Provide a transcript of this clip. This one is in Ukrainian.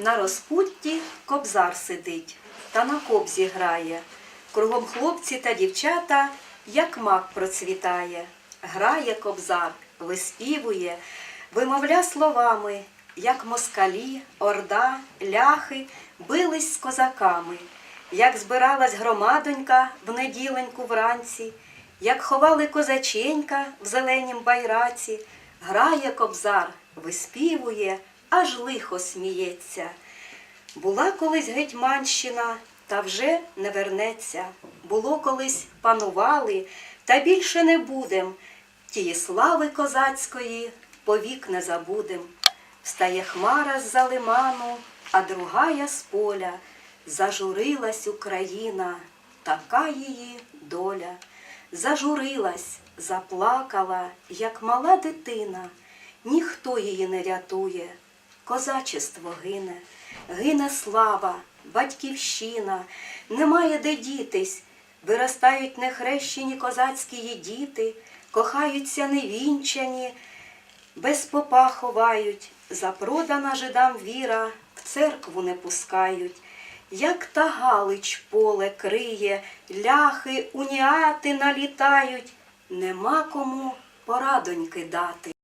На розпутті кобзар сидить та на кобзі грає. Кругом хлопці та дівчата, як мак процвітає. Грає кобзар, виспівує, вимовля словами, як москалі, орда, ляхи бились з козаками, як збиралась громадонька в неділеньку вранці, як ховали козаченька в зеленім байраці, грає кобзар, виспівує, аж лихо сміється. Була колись гетьманщина, та вже не вернеться. Було колись панували, та більше не будем. Тії слави козацької повік не забудем. Встає хмара з-за лиману, а другая з поля. Зажурилась Україна, така її доля. Зажурилась, заплакала, як мала дитина. Ніхто її не рятує, козачество гине, гине слава, батьківщина, немає де дітись, виростають нехрещені козацькі діти, кохаються невінчані, без попа ховають, запродана жидам віра, в церкву не пускають. Як та галич поле криє, ляхи, уніати налітають, нема кому порадоньки дати.